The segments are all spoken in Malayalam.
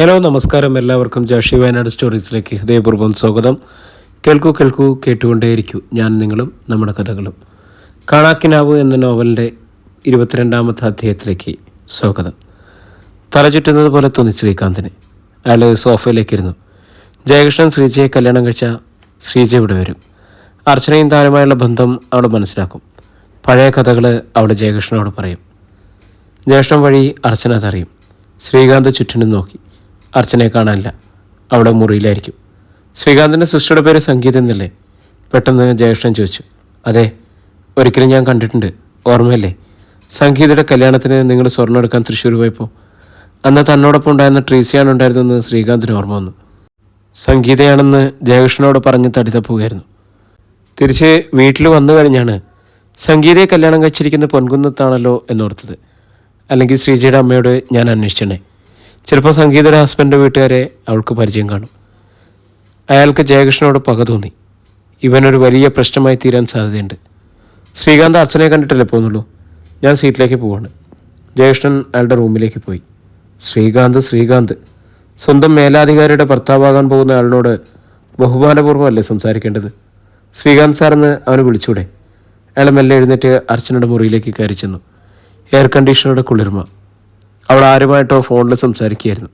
ഹലോ നമസ്കാരം. എല്ലാവർക്കും ജാഷി വയനാട് സ്റ്റോറീസിലേക്ക് ഹൃദയപൂർവം സ്വാഗതം. കേൾക്കൂ കേൾക്കൂ കേട്ടുകൊണ്ടേയിരിക്കൂ. ഞാൻ നിങ്ങളും നമ്മുടെ കഥകളും. കാണാക്കിനാവ് എന്ന നോവലിന്റെ ഇരുപത്തിരണ്ടാമത്തെ അധ്യായത്തിലേക്ക് സ്വാഗതം. തല ചുറ്റുന്നത് പോലെ തോന്നി ശ്രീകാന്തിന്. അയാൾ സോഫയിലേക്കിരുന്നു. ജയകൃഷ്ണൻ ശ്രീജയെ കല്യാണം കഴിച്ച ശ്രീജ ഇവിടെ വരും. അർച്ചനയും താനുമായുള്ള ബന്ധം അവൾ മനസ്സിലാക്കും. പഴയ കഥകൾ അവൾ ജയകൃഷ്ണനോട് പറയും. ജ്യേഷ്ഠം വഴി അർച്ചന അതറിയും. ശ്രീകാന്ത് ചുറ്റിനും നോക്കി. അർച്ചനയെ കാണാനില്ല. അവിടെ മുറിയിലായിരിക്കും. ശ്രീകാന്തിന്റെ സിസ്റ്ററുടെ പേര് സംഗീത എന്നല്ലേ? പെട്ടെന്ന് ജയകൃഷ്ണൻ ചോദിച്ചു. അതെ ഒരിക്കലും ഞാൻ കണ്ടിട്ടുണ്ട്. ഓർമ്മയല്ലേ? സംഗീതയുടെ കല്യാണത്തിന് നിങ്ങൾ സ്വർണം എടുക്കാൻ തൃശ്ശൂർ പോയപ്പോൾ അന്ന് തന്നോടൊപ്പം ഉണ്ടായിരുന്ന ട്രീസിയാണ് ഉണ്ടായിരുന്നെന്ന് ശ്രീകാന്തിന് ഓർമ്മ വന്നു. സംഗീതയാണെന്ന് ജയകൃഷ്ണനോട് പറഞ്ഞ് തടിതപ്പുകയായിരുന്നു തിരിച്ച് വീട്ടിൽ വന്നു കഴിഞ്ഞാണ് സംഗീതയെ കല്യാണം കഴിച്ചിരിക്കുന്ന പൊൻകുന്നത്താണല്ലോ എന്നോർത്തത്. അല്ലെങ്കിൽ ശ്രീജയുടെ അമ്മയോട് ഞാൻ അന്വേഷിച്ചണേ. ചിലപ്പോൾ സംഗീതയുടെ ഹസ്ബൻഡ് വീട്ടുകാരെ അവൾക്ക് പരിചയം കാണും. അയാൾക്ക് ജയകൃഷ്ണനോട് പക തോന്നി. ഇവനൊരു വലിയ പ്രശ്നമായി തീരാൻ സാധ്യതയുണ്ട്. ശ്രീകാന്ത് അച്ഛനെ കണ്ടിട്ടല്ലേ പോകുന്നുള്ളൂ? ഞാൻ സീറ്റിലേക്ക് പോവാണ്. ജയകൃഷ്ണൻ അയാളുടെ റൂമിലേക്ക് പോയി. ശ്രീകാന്ത് ശ്രീകാന്ത്. സ്വന്തം മേലാധികാരിയുടെ ഭർത്താവാകാൻ പോകുന്ന ആളിനോട് ബഹുമാനപൂർവമല്ലേ സംസാരിക്കേണ്ടത്? ശ്രീകാന്ത് സാറെന്ന് അവനെ വിളിച്ചൂടെ? അയാൾ മെല്ലെ എഴുന്നേറ്റ് അർച്ചനയുടെ മുറിയിലേക്ക് കയറി ചെന്നു. എയർ കണ്ടീഷണറുടെ കുളിർമ. അവൾ ആരുമായിട്ടോ ഫോണിൽ സംസാരിക്കുകയായിരുന്നു.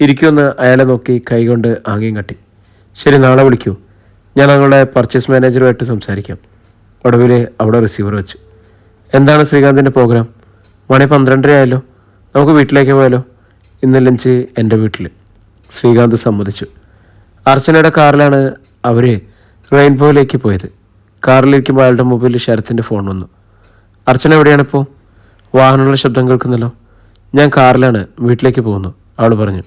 ഇരിക്കുമെന്ന് അയാളെ നോക്കി കൈകൊണ്ട് ആംഗ്യം കട്ടി. ശരി നാളെ വിളിക്കൂ. ഞാൻ ഞങ്ങളുടെ പർച്ചേസ് മാനേജറുമായിട്ട് സംസാരിക്കാം. ഒടുവിൽ അവിടെ റിസീവർ വെച്ചു. എന്താണ് ശ്രീകാന്തിന്റെ പ്രോഗ്രാം മണി പന്ത്രണ്ടര ആയല്ലോ നമുക്ക് വീട്ടിലേക്ക് പോയാലോ? ഇന്ന് ലഞ്ച് എന്റെ വീട്ടിൽ ശ്രീകാന്ത് സമ്മതിച്ചു. അർച്ചനയുടെ കാറിലാണ് അവർ റെയിൻബോയിലേക്ക് പോയത്. കാറിലിരിക്കുമ്പോൾ അയാളുടെ മൊബൈലിൽ ശരത്തിന്റെ ഫോൺ വന്നു. അർച്ചന എവിടെയാണിപ്പോൾ വാഹനങ്ങളുടെ ശബ്ദം കേൾക്കുന്നല്ലോ. ഞാൻ കാറിലാണ് വീട്ടിലേക്ക് പോകുന്നു അവൾ പറഞ്ഞു.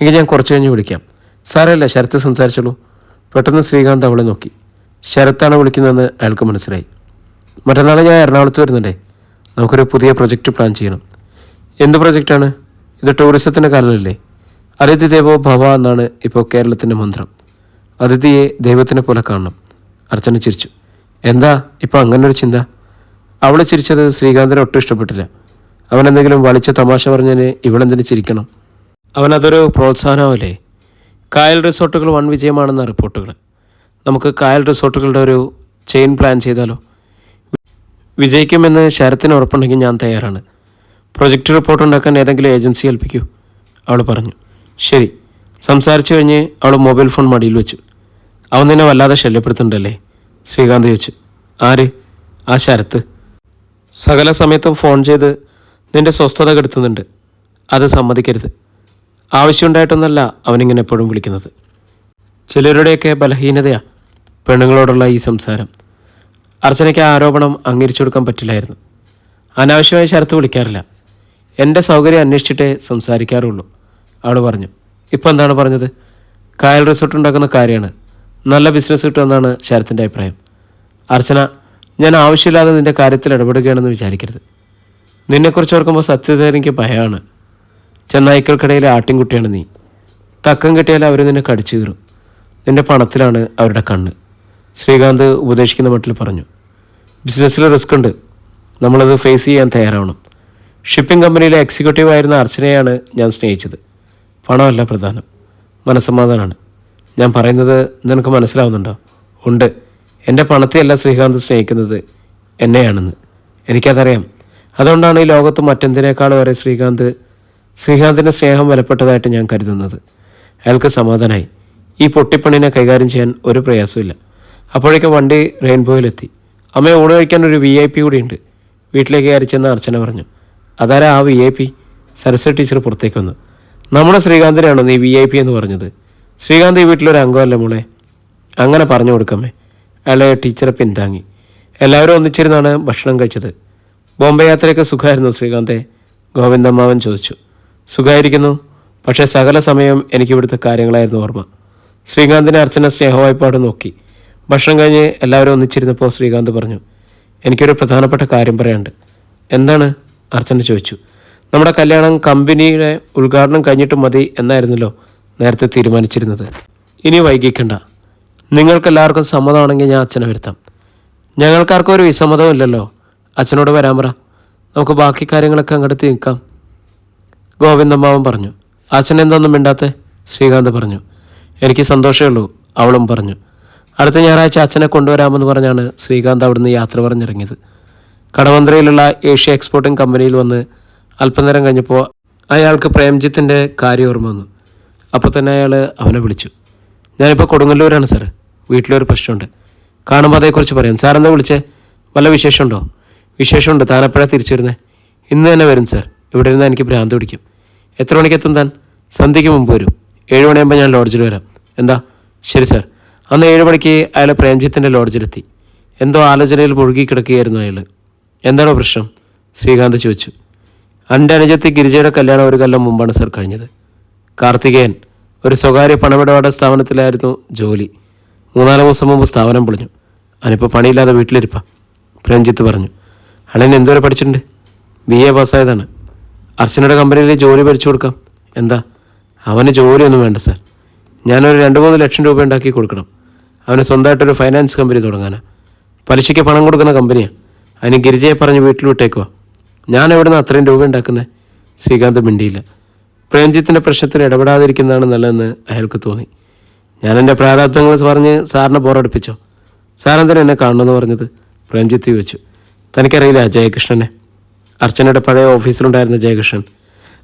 എങ്കിൽ ഞാൻ കുറച്ച് കഴിഞ്ഞ് വിളിക്കാം. സാറല്ല ശരത്ത് സംസാരിച്ചോളൂ. പെട്ടെന്ന് ശ്രീകാന്ത് അവളെ നോക്കി. ശരത്താണ് വിളിക്കുന്നതെന്ന് അയാൾക്ക് മനസ്സിലായി. മറ്റന്നാൾ ഞാൻ എറണാകുളത്ത് വരുന്നുണ്ടേ. നമുക്കൊരു പുതിയ പ്രൊജക്റ്റ് പ്ലാൻ ചെയ്യണം. എന്ത് പ്രൊജക്റ്റാണ്? ഇത് ടൂറിസത്തിന്റെ കാലമല്ലേ? അതിഥി ദേവോ ഭവ എന്നാണ് ഇപ്പോൾ കേരളത്തിന്റെ മന്ത്രം. അതിഥിയെ ദൈവത്തിനെ പോലെ കാണണം. അർച്ചന ചിരിച്ചു. എന്താ ഇപ്പോൾ അങ്ങനെ ഒരു ചിന്ത? അവളെ ചിരിച്ചത് ശ്രീകാന്തിനെ ഒട്ടും ഇഷ്ടപ്പെട്ടില്ല. അവൻ എന്തെങ്കിലും വളിച്ച തമാശ പറഞ്ഞതിന് ഇവളെന്തിനു ചിരിക്കണം? അവൻ അതൊരു പ്രോത്സാഹനമല്ലേ? കായൽ റിസോർട്ടുകൾ വൺ വിജയമാണെന്ന റിപ്പോർട്ടുകൾ നമുക്ക് കായൽ റിസോർട്ടുകളുടെ ഒരു ചെയിൻ പ്ലാൻ ചെയ്താലോ? വിജയിക്കുമെന്ന് ശരത്തിന് ഉറപ്പുണ്ടെങ്കിൽ ഞാൻ തയ്യാറാണ്. പ്രൊജക്റ്റ് റിപ്പോർട്ട് ഉണ്ടാക്കാൻ ഏതെങ്കിലും ഏജൻസി ഏൽപ്പിക്കൂ അവൾ പറഞ്ഞു. ശരി. സംസാരിച്ചു കഴിഞ്ഞ് അവൾ മൊബൈൽ ഫോൺ മടിയിൽ വെച്ചു. അവൻ നിന്നെ വല്ലാതെ ശല്യപ്പെടുത്തുന്നുണ്ടല്ലേ? ശ്രീകാന്ത് ചോദിച്ചു. ആര്? ആ ശരത്ത്. സകല സമയത്തും ഫോൺ ചെയ്ത് നിന്റെ സ്വസ്ഥത കെടുത്തുന്നുണ്ട്. അത് സമ്മതിക്കരുത്. ആവശ്യമുണ്ടായിട്ടൊന്നല്ല അവനിങ്ങനെ എപ്പോഴും വിളിക്കുന്നത്. ചിലരുടെയൊക്കെ ബലഹീനതയാ പെണ്ണുങ്ങളോടുള്ള ഈ സംസാരം. അർച്ചനയ്ക്ക് ആരോപണം അംഗീകരിച്ചു കൊടുക്കാൻ പറ്റില്ലായിരുന്നു. അനാവശ്യമായി ശരത്ത് വിളിക്കാറില്ല. എന്റെ സൗകര്യം അന്വേഷിച്ചിട്ടേ സംസാരിക്കാറുള്ളൂ അവൾ പറഞ്ഞു. ഇപ്പോൾ എന്താണ് പറഞ്ഞത്? കായൽ റിസോർട്ട് ഉണ്ടാക്കുന്ന കാര്യമാണ്. നല്ല ബിസിനസ് കിട്ടുമെന്നാണ് ശരത്തിന്റെ അഭിപ്രായം. അർച്ചന ഞാൻ ആവശ്യമില്ലാതെ നിന്റെ കാര്യത്തിൽ ഇടപെടുകയാണെന്ന് വിചാരിക്കരുത്. നിന്നെക്കുറിച്ച് ഓർക്കുമ്പോൾ സത്യത എനിക്ക് ഭയമാണ്. ചെന്നായ്ക്കൾക്കിടയിലെ ആട്ടിൻകുട്ടിയാണ് നീ. തക്കം കിട്ടിയാൽ അവർ നിന്നെ കടിച്ചു കീറും. നിന്റെ പണത്തിലാണ് അവരുടെ കണ്ണ്. ശ്രീകാന്ത് ഉപദേശിക്കുന്ന മട്ടിൽ പറഞ്ഞു ബിസിനസ്സിൽ റിസ്ക് ഉണ്ട്. നമ്മളത് ഫേസ് ചെയ്യാൻ തയ്യാറാവണം. ഷിപ്പിംഗ് കമ്പനിയിലെ എക്സിക്യൂട്ടീവ് ആയിരുന്ന അർച്ചനയാണ് ഞാൻ സ്നേഹിച്ചത്. പണമല്ല പ്രധാനം. മനസ്സമാധാനമാണ് ഞാൻ പറയുന്നത് നിനക്ക് മനസ്സിലാവുന്നുണ്ടോ? ഉണ്ട്. എന്റെ പണത്തെയല്ല ശ്രീകാന്ത് സ്നേഹിക്കുന്നത് എന്നെയാണെന്ന്. എനിക്കതറിയാം. അതുകൊണ്ടാണ് ഈ ലോകത്ത് മറ്റെന്തിനേക്കാൾ വരെ ശ്രീകാന്ത് ശ്രീകാന്തിന്റെ സ്നേഹം വിലപ്പെട്ടതായിട്ട് ഞാൻ കരുതുന്നത്. അയാൾക്ക് സമാധാനമായി ഈ പൊട്ടിപ്പണിനെ കൈകാര്യം ചെയ്യാൻ ഒരു പ്രയാസമില്ല അപ്പോഴേക്കും വണ്ടി റെയിൻബോയിലെത്തി. അമ്മയെ ഊണ് കഴിക്കാൻ ഒരു വി ഐ പി കൂടിയുണ്ട്. വീട്ടിലേക്ക് കയറി ചെന്ന് അർച്ചന പറഞ്ഞു. അതാരാ ആ V I P Saraswathi teacher പുറത്തേക്ക് വന്നു. നമ്മുടെ ശ്രീകാന്തിനാണോ നീ വി ഐ പി എന്ന് പറഞ്ഞത്? ശ്രീകാന്ത് ഈ വീട്ടിലൊരു അംഗമല്ല മോളെ. അങ്ങനെ പറഞ്ഞു കൊടുക്കമ്മേ. അയാളെ ടീച്ചറെ പിന്താങ്ങി. എല്ലാവരും ഒന്നിച്ചിരുന്നാണ് ഭക്ഷണം കഴിച്ചത്. ബോംബെ യാത്രയൊക്കെ സുഖമായിരുന്നു ശ്രീകാന്തെ. ഗോവിന്ദമ്മാവൻ ചോദിച്ചു. സുഖമായിരിക്കുന്നു. പക്ഷേ സകല സമയം എനിക്ക് ഇവിടുത്തെ കാര്യങ്ങളായിരുന്നു ഓർമ്മ. ശ്രീകാന്തിനെ അർച്ചന സ്നേഹവായ്പാട് നോക്കി. ഭക്ഷണം കഴിഞ്ഞ് എല്ലാവരും ഒന്നിച്ചിരുന്നപ്പോൾ ശ്രീകാന്ത് പറഞ്ഞു എനിക്കൊരു പ്രധാനപ്പെട്ട കാര്യം പറയാനുണ്ട്. എന്താണ്? അർച്ചന ചോദിച്ചു. നമ്മുടെ കല്യാണം കമ്പനിയുടെ ഉദ്ഘാടനം കഴിഞ്ഞിട്ട് മതി എന്നായിരുന്നല്ലോ നേരത്തെ തീരുമാനിച്ചിരുന്നത്. ഇനി വൈകിക്കണ്ട. നിങ്ങൾക്കെല്ലാവർക്കും സമ്മതമാണെങ്കിൽ ഞാൻ അച്ഛനെ വരുത്താം. ഞങ്ങൾക്കാർക്കും ഒരു വിസമ്മതവും ഇല്ലല്ലോ അച്ഛനോട് വരാൻ പറ. നമുക്ക് ബാക്കി കാര്യങ്ങളൊക്കെ അങ്ങോട്ട് നീക്കാം. ഗോവിന്ദമ്മാവൻ പറഞ്ഞു. അച്ഛൻ എന്തൊന്നും മിണ്ടാത്തെ? ശ്രീകാന്ത് പറഞ്ഞു. എനിക്ക് സന്തോഷമേ ഉള്ളൂ അവളും പറഞ്ഞു. അടുത്ത ഞായറാഴ്ച അച്ഛനെ കൊണ്ടുവരാമെന്ന് പറഞ്ഞാണ് ശ്രീകാന്ത് അവിടുന്ന് യാത്ര പറഞ്ഞിറങ്ങിയത്. കടവന്ത്രയിലുള്ള ഏഷ്യ എക്സ്പോർട്ടിംഗ് കമ്പനിയിൽ വന്ന് അല്പനേരം കഴിഞ്ഞപ്പോൾ അയാൾക്ക് പ്രേംജിത്തിന്റെ കാര്യം ഓർമ്മ വന്നു. അപ്പോൾ തന്നെ അയാൾ അവനെ വിളിച്ചു. ഞാനിപ്പോൾ കൊടുങ്ങല്ലൂരാണ് സാർ വീട്ടിലൊരു പ്രശ്നമുണ്ട്. കാണുമ്പോൾ അതേക്കുറിച്ച് പറയാം. സാർ എന്താ വിളിച്ചേ? വല്ല വിശേഷമുണ്ടോ? വിശേഷമുണ്ട്. താൻ തിരിച്ചു വരുന്നത് ഇന്ന് തന്നെ വരും സാർ. ഇവിടെ ഇരുന്ന് എനിക്ക് ഭ്രാന്ത് പിടിക്കും. എത്ര മണിക്ക് എത്തും താൻ? സന്ധ്യയ്ക്ക് മുമ്പ് വരും. ഏഴ് മണിയാകുമ്പോൾ ഞാൻ ലോഡ്ജിൽ വരാം. എന്താ? ശരി സാർ. അന്ന് ഏഴ് മണിക്ക് അയാൾ പ്രേംജിത്തിന്റെ ലോഡ്ജിലെത്തി. എന്തോ ആലോചനയിൽ മുഴുകി കിടക്കുകയായിരുന്നു അയാൾ. എന്താണോ പ്രശ്നം? ശ്രീകാന്ത് ചോദിച്ചു. എന്റെ അനുജത്തി ഗിരിജയുടെ കല്യാണം ഒരു കൊല്ലം മുമ്പാണ് സാർ കഴിഞ്ഞത്. കാർത്തികേയൻ ഒരു സ്വകാര്യ പണമിടപാട് സ്ഥാപനത്തിലായിരുന്നു ജോലി. മൂന്നാൽ ദിവസം മുമ്പ് സ്ഥാപനം പൊളിഞ്ഞു. അനിപ്പോൾ പണിയില്ലാതെ വീട്ടിലിരിപ്പ പ്രേംജിത്ത് പറഞ്ഞു. അളൻ എന്തുവരെ പഠിച്ചിട്ടുണ്ട്? ബി എ പാസ്സായതാണ്. അർച്ചനയുടെ കമ്പനിയിൽ ജോലി പഠിച്ചു കൊടുക്കാം. എന്താ? അവന് ജോലിയൊന്നും വേണ്ട സാർ ഞാനൊരു രണ്ട് മൂന്ന് ലക്ഷം രൂപ ഉണ്ടാക്കി കൊടുക്കണം. അവന് സ്വന്തമായിട്ടൊരു ഫൈനാൻസ് കമ്പനി തുടങ്ങാനാണ് പലിശയ്ക്ക് പണം കൊടുക്കുന്ന കമ്പനിയാണ് അതിന് ഗിരിജയെ പറഞ്ഞ് വീട്ടിൽ വിട്ടേക്കുക ഞാൻ എവിടെ നിന്ന് അത്രയും രൂപ ഉണ്ടാക്കുന്നത് ശ്രീകാന്ത് മിണ്ടിയില്ല. പ്രേംജിത്തിന്റെ പ്രശ്നത്തിൽ ഇടപെടാതിരിക്കുന്നതാണ് നല്ലതെന്ന് അയാൾക്ക് തോന്നി. ഞാൻ എന്റെ പ്രാരാബ്ദങ്ങൾ പറഞ്ഞ് സാറിനെ ബോറടിപ്പിച്ചോ? സാറെന്തിനെ എന്നെ കാണണമെന്ന് പറഞ്ഞത്? പ്രേംജിത്ത് ചോദിച്ചു. തനിക്കറിയില്ല ജയകൃഷ്ണനെ. അർച്ചനയുടെ പഴയ ഓഫീസിലുണ്ടായിരുന്ന ജയകൃഷ്ണൻ.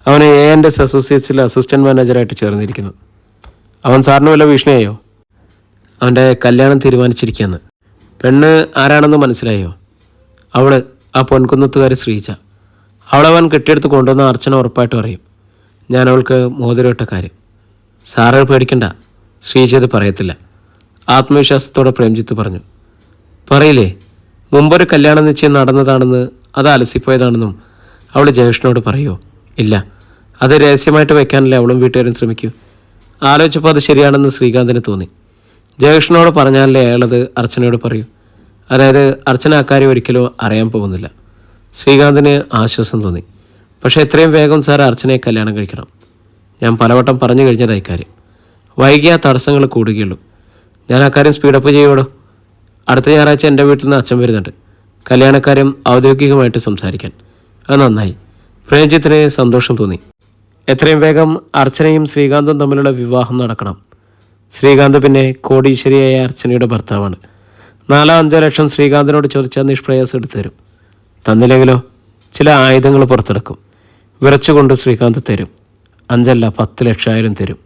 അവൻ എ എന്റെ എസ് അസോസിയേറ്റ്സിൽ അസിസ്റ്റന്റ് മാനേജറായിട്ട് ചേർന്നിരിക്കുന്നു. അവൻ സാറിന് വല്ല ഭീഷണിയായോ? അവന്റെ കല്യാണം തീരുമാനിച്ചിരിക്കുകയെന്ന് പെണ്ണ് ആരാണെന്ന് മനസ്സിലായോ? അവൾ ആ പൊൻകുന്നത്തുകാരി ശ്രീജ. അവളവൻ കെട്ടിയെടുത്ത് കൊണ്ടുവന്ന അർച്ചന ഉറപ്പായിട്ട് പറയും ഞാൻ അവൾക്ക് മോതിരമിട്ട കാര്യം. സാറ് പേടിക്കണ്ട. ശ്രീജ പറയത്തില്ല. ആത്മവിശ്വാസത്തോടെ പ്രേംജിത്ത് പറഞ്ഞു. പറയില്ലേ? മുമ്പൊരു കല്യാണ നിശ്ചയം നടന്നതാണെന്ന് അത് അലസിപ്പോയതാണെന്നും അവൾ ജയേഷിനോട് പറയോ. ഇല്ല. അത് രഹസ്യമായിട്ട് വെക്കാനല്ലേ അവളും വീട്ടുകാരും ശ്രമിക്കൂ. ആലോചിച്ചപ്പോൾ അത് ശരിയാണെന്ന് ശ്രീകാന്തിന് തോന്നി. ജയേഷിനോട് പറഞ്ഞാലേ അയാളത് അർച്ചനയോട് പറയൂ. അതായത് അർച്ചന അക്കാര്യം ഒരിക്കലും അറിയാൻ പോകുന്നില്ല. ശ്രീകാന്തിന് ആശ്വാസം തോന്നി. പക്ഷേ എത്രയും വേഗം സാർ അർച്ചനയെ കല്യാണം കഴിക്കണം. ഞാൻ പലവട്ടം പറഞ്ഞു കഴിഞ്ഞതായി കാര്യം. വൈകിയ തടസ്സങ്ങൾ കൂടുകയുള്ളൂ. ഞാൻ അക്കാര്യം സ്പീഡപ്പ് ചെയ്യുവോടോ? അടുത്ത ഞായറാഴ്ച എന്റെ വീട്ടിൽ നിന്ന് അച്ഛൻ വരുന്നുണ്ട്. കല്യാണക്കാര്യം ഔദ്യോഗികമായിട്ട് സംസാരിക്കാൻ. അത് നന്നായി. പ്രേംജിത്തിന് സന്തോഷം തോന്നി. എത്രയും വേഗം അർച്ചനയും ശ്രീകാന്തും തമ്മിലുള്ള വിവാഹം നടക്കണം. ശ്രീകാന്ത് പിന്നെ കോടീശ്വരിയായ അർച്ചനയുടെ ഭർത്താവാണ്. നാലോ അഞ്ചോ ലക്ഷം ശ്രീകാന്തിനോട് ചോദിച്ചാൽ നിഷ്പ്രയാസം എടുത്തു തരും. തന്നില്ലെങ്കിലോ ചില ആയുധങ്ങൾ പുറത്തെടുക്കും. വിറച്ചുകൊണ്ട് ശ്രീകാന്ത് തരും. അഞ്ചല്ല പത്ത് ലക്ഷമായിരം തരും.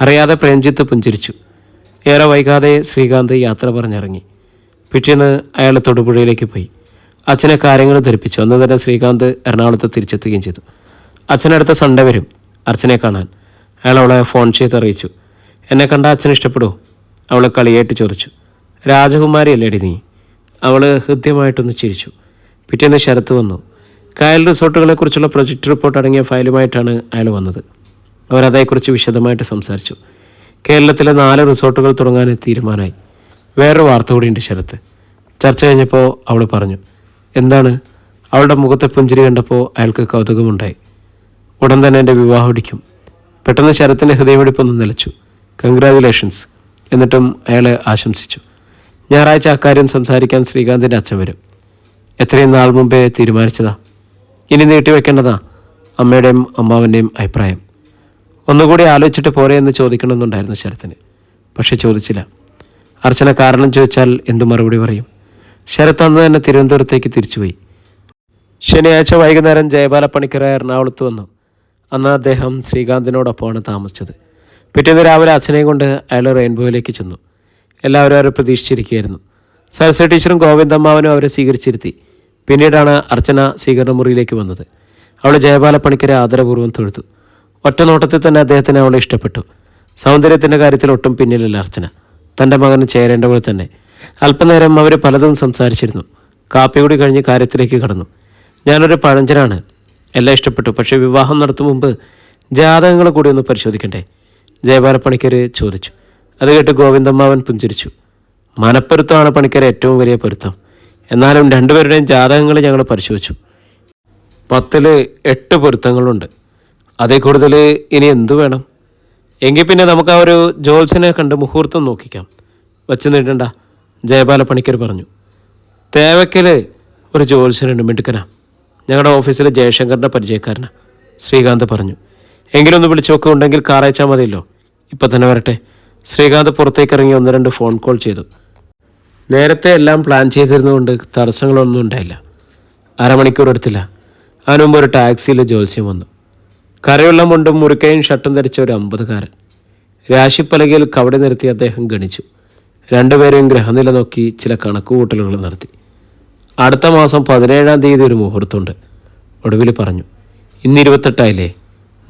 അറിയാതെ പ്രേംജിത്ത് പുഞ്ചിരിച്ചു. ഏറെ വൈകാതെ ശ്രീകാന്ത് യാത്ര പറഞ്ഞിറങ്ങി. പിറ്റേന്ന് അയാൾ തൊടുപുഴയിലേക്ക് പോയി. അച്ഛനെ കാര്യങ്ങൾ ധരിപ്പിച്ചു. അന്ന് തന്നെ ശ്രീകാന്ത് എറണാകുളത്ത് തിരിച്ചെത്തുകയും ചെയ്തു. അച്ഛനടുത്ത സൺഡേ വരും അർച്ചനെ കാണാൻ. അയാൾ അവളെ ഫോൺ ചെയ്ത് അറിയിച്ചു. എന്നെ കണ്ട അച്ഛൻ ഇഷ്ടപ്പെടുമോ അവൾ കളിയായിട്ട് ചോദിച്ചു രാജകുമാരി അല്ലേടി നീ? അവൾ ഹൃദ്യമായിട്ടൊന്ന് ചിരിച്ചു. പിറ്റേന്ന് ശരത്ത് വന്നു. കായൽ റിസോർട്ടുകളെക്കുറിച്ചുള്ള പ്രൊജക്ട് റിപ്പോർട്ട് അടങ്ങിയ ഫയലുമായിട്ടാണ് അയാൾ വന്നത്. അവരതേക്കുറിച്ച് വിശദമായിട്ട് സംസാരിച്ചു. കേരളത്തിലെ നാല് റിസോർട്ടുകൾ തുടങ്ങാൻ തീരുമാനമായി. വേറൊരു വാർത്ത കൂടിയുണ്ട് ശരത്ത് ചർച്ച കഴിഞ്ഞപ്പോൾ അവൾ പറഞ്ഞു എന്താണ്? അവളുടെ മുഖത്തെ പുഞ്ചിരി കണ്ടപ്പോൾ അയാൾക്ക് കൗതുകമുണ്ടായി. ഉടൻ തന്നെ എന്റെ വിവാഹം ഇടിക്കും. പെട്ടെന്ന് ശരത്തിന്റെ ഹൃദയമിടിപ്പൊന്ന് നിലച്ചു. കൺഗ്രാജുലേഷൻസ് എന്നിട്ടും അയാളെ ആശംസിച്ചു. ഞായറാഴ്ച അക്കാര്യം സംസാരിക്കാൻ ശ്രീകാന്തിന്റെ അച്ഛൻ വരും. എത്രയും നാൾ മുമ്പേ തീരുമാനിച്ചതാ. ഇനി നീട്ടിവെക്കേണ്ടതാ അമ്മയുടെയും അമ്മാവന്റെയും അഭിപ്രായം. ഒന്നുകൂടി ആലോചിച്ചിട്ട് പോരെ എന്ന് ചോദിക്കണമെന്നുണ്ടായിരുന്നു ശരത്തിന്. പക്ഷെ ചോദിച്ചില്ല. അർച്ചന കാരണം ചോദിച്ചാൽ എന്തു മറുപടി പറയും? ശരത്ത് അന്ന് തന്നെ തിരുവനന്തപുരത്തേക്ക് തിരിച്ചുപോയി. ശനിയാഴ്ച വൈകുന്നേരം ജയബാല പണിക്കര എറണാകുളത്ത് വന്നു. അന്ന് അദ്ദേഹം ശ്രീകാന്തിനോടൊപ്പമാണ് താമസിച്ചത്. പിറ്റേന്ന് രാവിലെ അച്ഛനെയും കൊണ്ട് അയാൾ റെയിൻബോയിലേക്ക് ചെന്നു. എല്ലാവരും അവരെ പ്രതീക്ഷിച്ചിരിക്കുകയായിരുന്നു. സരസ്വ ടീച്ചറും ഗോവിന്ദമ്മാവനും അവരെ സ്വീകരിച്ചിരുത്തി. പിന്നീടാണ് അർച്ചന സ്വീകരണ മുറിയിലേക്ക് വന്നത്. അവൾ ജയപാല പണിക്കരെ ആദരപൂർവം തൊഴുത്തു. ഒറ്റ നോട്ടത്തിൽ തന്നെ അദ്ദേഹത്തിന് അവളെ ഇഷ്ടപ്പെട്ടു. സൗന്ദര്യത്തിന്റെ കാര്യത്തിൽ ഒട്ടും പിന്നിലല്ല അർച്ചന. തന്റെ മകന് ചേരേണ്ട പോലെ തന്നെ. അല്പനേരം അവർ പലതും സംസാരിച്ചിരുന്നു. കാപ്പി കൂടി കഴിഞ്ഞ് കാര്യത്തിലേക്ക് കടന്നു. ഞാനൊരു പഴഞ്ചനാണ്. എല്ലാം ഇഷ്ടപ്പെട്ടു. പക്ഷേ വിവാഹം നടത്തും മുമ്പ് ജാതകങ്ങൾ കൂടി ഒന്ന് പരിശോധിക്കണ്ടേ? ജയബാലപ്പണിക്കർ പണിക്കർ ചോദിച്ചു. അത് കേട്ട് ഗോവിന്ദമ്മാവൻ പുഞ്ചിരിച്ചു. മനപ്പൊരുത്തമാണ് പണിക്കർ ഏറ്റവും വലിയ പൊരുത്തം. എന്നാലും രണ്ടുപേരുടെയും ജാതകങ്ങൾ ഞങ്ങൾ പരിശോധിച്ചു. പത്തിൽ എട്ട് പൊരുത്തങ്ങളുണ്ട്. അതേ കൂടുതൽ ഇനി എന്തു വേണം? എങ്കിൽ പിന്നെ നമുക്ക് ആ ഒരു ജോൽസിനെ കണ്ട് മുഹൂർത്തം നോക്കിക്കാം. വച്ച് നീട്ടണ്ട. ജയപാല പണിക്കർ പറഞ്ഞു. തേവയ്ക്കൽ ഒരു ജോൽസിനുണ്ട് മിടുക്കനാ. ഞങ്ങളുടെ ഓഫീസിലെ ജയശങ്കറിന്റെ പരിചയക്കാരനാ. ശ്രീകാന്ത് പറഞ്ഞു. എങ്കിലും വിളിച്ചൊക്കെ ഉണ്ടെങ്കിൽ കാർ അയച്ചാൽ മതിയല്ലോ. ഇപ്പം തന്നെ വരട്ടെ. ശ്രീകാന്ത് പുറത്തേക്ക് ഇറങ്ങി ഒന്ന് രണ്ട് ഫോൺ കോൾ ചെയ്തു. നേരത്തെ എല്ലാം പ്ലാൻ ചെയ്തിരുന്നുകൊണ്ട് തടസ്സങ്ങളൊന്നും ഉണ്ടായില്ല. അരമണിക്കൂർ എടുത്തില്ല. അതിനുമുമ്പ് ഒരു ടാക്സിയിൽ ജോത്സ്യം വന്നു. കരയുള്ള മുണ്ടും മുറുക്കയും ഷർട്ടും ധരിച്ച ഒരു അമ്പതുകാരൻ. രാശിപ്പലകയിൽ കവടി നിർത്തി അദ്ദേഹം ഗണിച്ചു. രണ്ടുപേരെയും ഗ്രഹനില നോക്കി ചില കണക്കുകൂട്ടലുകൾ നടത്തി. അടുത്ത മാസം പതിനേഴാം തീയതി ഒരു മുഹൂർത്തമുണ്ട്. ഒടുവിൽ പറഞ്ഞു ഇന്ന് ഇരുപത്തെട്ടായില്ലേ?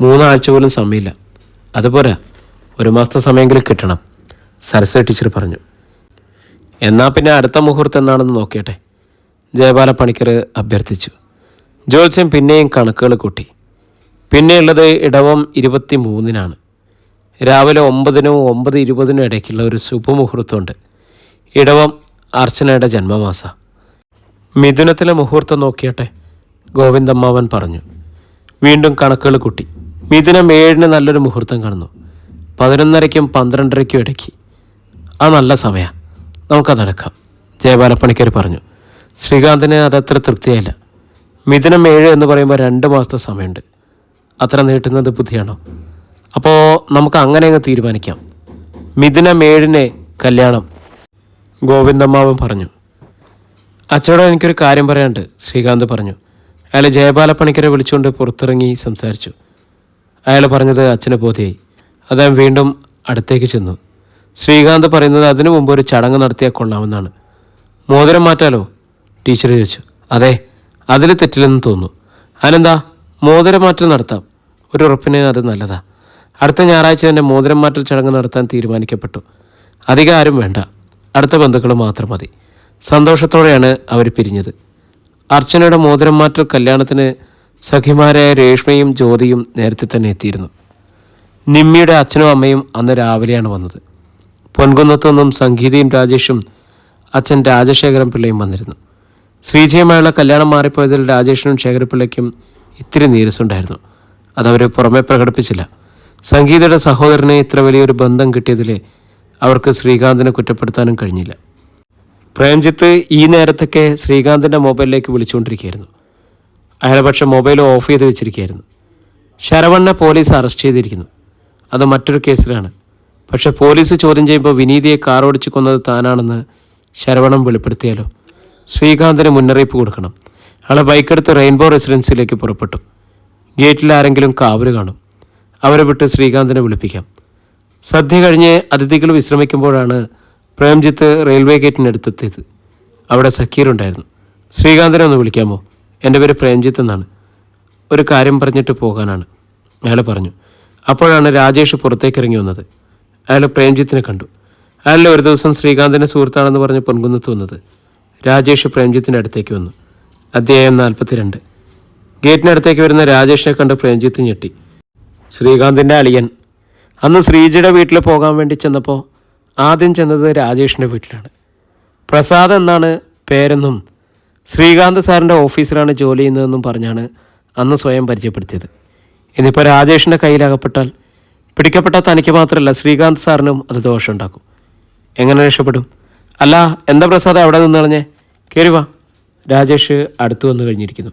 മൂന്നാഴ്ച പോലും സമയമില്ല. അതുപോരാ ഒരു മാസത്തെ സമയമെങ്കിലും കിട്ടണം സരസ്വ ടീച്ചർ പറഞ്ഞു. എന്നാൽ പിന്നെ അടുത്ത മുഹൂർത്തം എന്നാണെന്ന് നോക്കിയട്ടെ ജയബാല പണിക്കർ അഭ്യർത്ഥിച്ചു. ജോത്സ്യം പിന്നെയും കണക്കുകൾ കൂട്ടി. പിന്നെയുള്ളത് ഇടവം ഇരുപത്തി മൂന്നിനാണ് രാവിലെ ഒമ്പതിനും ഒമ്പത് ഇരുപതിനും ഇടയ്ക്കുള്ള ഒരു ശുഭമുഹൂർത്തമുണ്ട്. ഇടവം അർച്ചനയുടെ ജന്മമാസ. മിഥുനത്തിലെ മുഹൂർത്തം നോക്കിയട്ടെ ഗോവിന്ദമ്മാവൻ പറഞ്ഞു. വീണ്ടും കണക്കുകൾ കൂട്ടി. മിഥുനം ഏഴിന് നല്ലൊരു മുഹൂർത്തം കാണുന്നു. പതിനൊന്നരയ്ക്കും പന്ത്രണ്ടരയ്ക്കും ഇടയ്ക്ക്. ആ നല്ല സമയമാണ് നമുക്കതെടുക്കാം. ജയബാലപ്പണിക്കർ പറഞ്ഞു. ശ്രീകാന്തിന് അതത്ര തൃപ്തിയായില്ല. മിഥുനം ഏഴ് എന്ന് പറയുമ്പോൾ രണ്ട് മാസത്തെ സമയമുണ്ട്. അത്ര നീട്ടുന്നത് ബുദ്ധിയാണോ? അപ്പോൾ നമുക്ക് അങ്ങനെ അങ്ങ് തീരുമാനിക്കാം. മിഥുനം ഏഴിന് കല്യാണം. ഗോവിന്ദമ്മാവൻ പറഞ്ഞു. അച്ചോടെ എനിക്കൊരു കാര്യം പറയാനുണ്ട് ശ്രീകാന്ത് പറഞ്ഞു. അയാൾ ജയബാലപ്പണിക്കരെ വിളിച്ചുകൊണ്ട് പുറത്തിറങ്ങി സംസാരിച്ചു. അയാൾ പറഞ്ഞത് അച്ഛനെ ബോധ്യായി. അദ്ദേഹം വീണ്ടും അടുത്തേക്ക് ചെന്നു. ശ്രീകാന്ത് പറയുന്നത് അതിനു മുമ്പ് ഒരു ചടങ്ങ് നടത്തിയാൽ കൊള്ളാമെന്നാണ്. മോതിരം മാറ്റാലോ? ടീച്ചർ ചോദിച്ചു. അതെ അതിൽ തെറ്റില്ലെന്ന് തോന്നുന്നു. അതിനെന്താ മോതിരം മാറ്റം നടത്താം. ഒരു ഉറപ്പിന് അത് നല്ലതാ. അടുത്ത ഞായറാഴ്ച തന്നെ മോതിരം മാറ്റൽ ചടങ്ങ് നടത്താൻ തീരുമാനിക്കപ്പെട്ടു. അധികം ആരും വേണ്ട. അടുത്ത ബന്ധുക്കൾ മാത്രം മതി. സന്തോഷത്തോടെയാണ് അവർ പിരിഞ്ഞത്. അർച്ചനയുടെ മോതിരം മാറ്റൽ കല്യാണത്തിന് സഖിമാരായ രേഷ്മയും ജ്യോതിയും നേരത്തെ തന്നെ എത്തിയിരുന്നു. നിമ്മിയുടെ അച്ഛനും അമ്മയും അന്ന് രാവിലെയാണ് വന്നത്. പൊൻകുന്നത്തു നിന്നും സംഗീതയും രാജേഷും അച്ഛൻ രാജശേഖരൻ പിള്ളയും വന്നിരുന്നു. ശ്രീജയുമായുള്ള കല്യാണം മാറിപ്പോയതിൽ രാജേഷിനും ശേഖരപിള്ളയ്ക്കും ഇത്തിരി നീരസുണ്ടായിരുന്നു അതവർ പുറമെ പ്രകടിപ്പിച്ചില്ല. സംഗീതയുടെ സഹോദരനെ ഇത്ര വലിയൊരു ബന്ധം കിട്ടിയതിൽ അവർക്ക് ശ്രീകാന്തിനെ കുറ്റപ്പെടുത്താനും കഴിഞ്ഞില്ല. പ്രേംജിത്ത് ഈ നേരത്തൊക്കെ ശ്രീകാന്തിന്റെ മൊബൈലിലേക്ക് വിളിച്ചുകൊണ്ടിരിക്കുകയായിരുന്നു. അയാളെ പക്ഷെ മൊബൈൽ ഓഫ് ചെയ്ത് വെച്ചിരിക്കുകയായിരുന്നു. ശരവണ്ണെ പോലീസ് അറസ്റ്റ് ചെയ്തിരിക്കുന്നു. അത് മറ്റൊരു കേസിലാണ്. പക്ഷെ പോലീസ് ചോദ്യം ചെയ്യുമ്പോൾ വിനീതിയെ കാർ ഓടിച്ച് കൊന്നത് താനാണെന്ന് ശരവണം വെളിപ്പെടുത്തിയാലോ? ശ്രീകാന്തിന് മുന്നറിയിപ്പ് കൊടുക്കണം. അയാളെ ബൈക്കെടുത്ത് റെയിൻബോ റെസിഡൻസിയിലേക്ക് പുറപ്പെട്ടു. ഗേറ്റിൽ ആരെങ്കിലും കാവൽ കാണും. അവരെ വിട്ട് ശ്രീകാന്തിനെ വിളിപ്പിക്കാം. സദ്യ കഴിഞ്ഞ് അതിഥികൾ വിശ്രമിക്കുമ്പോഴാണ് പ്രേംജിത്ത് റെയിൽവേ ഗേറ്റിനടുത്തെത്തിയത്. അവിടെ സക്കീർ ഉണ്ടായിരുന്നു. ശ്രീകാന്തിനെ ഒന്ന് വിളിക്കാമോ? എന്റെ പേര് പ്രേംജിത്ത് എന്നാണ്. ഒരു കാര്യം പറഞ്ഞിട്ട് പോകാനാണ്. അയാൾ പറഞ്ഞു. അപ്പോഴാണ് രാജേഷ് പുറത്തേക്ക് ഇറങ്ങി വന്നത്. അയാൾ പ്രേംജിത്തിനെ കണ്ടു. അയാൾ ഒരു ദിവസം ശ്രീകാന്തിന്റെ സുഹൃത്താണെന്ന് പറഞ്ഞ് പൊൻകുന്നത്ത് വന്നത്. രാജേഷ് പ്രേംജിത്തിന്റെ അടുത്തേക്ക് വന്നു. അധ്യായം നാൽപ്പത്തിരണ്ട്. ഗേറ്റിനടുത്തേക്ക് വരുന്ന രാജേഷിനെ കണ്ട് പ്രേംജിത്ത് ഞെട്ടി. ശ്രീകാന്തിന്റെ അളിയൻ. അന്ന് ശ്രീജിയുടെ വീട്ടിൽ പോകാൻ വേണ്ടി ചെന്നപ്പോൾ ആദ്യം ചെന്നത് രാജേഷിന്റെ വീട്ടിലാണ്. പ്രസാദ് എന്നാണ് പേരെന്നും ശ്രീകാന്ത് സാറിന്റെ ഓഫീസിലാണ് ജോലി ചെയ്യുന്നതെന്നും പറഞ്ഞാണ് അന്ന് സ്വയം പരിചയപ്പെടുത്തിയത്. ഇനിയിപ്പോൾ രാജേഷിന്റെ കയ്യിലകപ്പെട്ടാൽ പിടിക്കപ്പെട്ട തനിക്ക് മാത്രമല്ല ശ്രീകാന്ത് സാറിനും അത് ദോഷമുണ്ടാക്കും. എങ്ങനെ രക്ഷപ്പെടും? അല്ല എന്താ പ്രസാദ് അവിടെ നിന്ന് കളഞ്ഞേ? കയറി വാ. രാജേഷ് അടുത്തു വന്നു കഴിഞ്ഞിരിക്കുന്നു.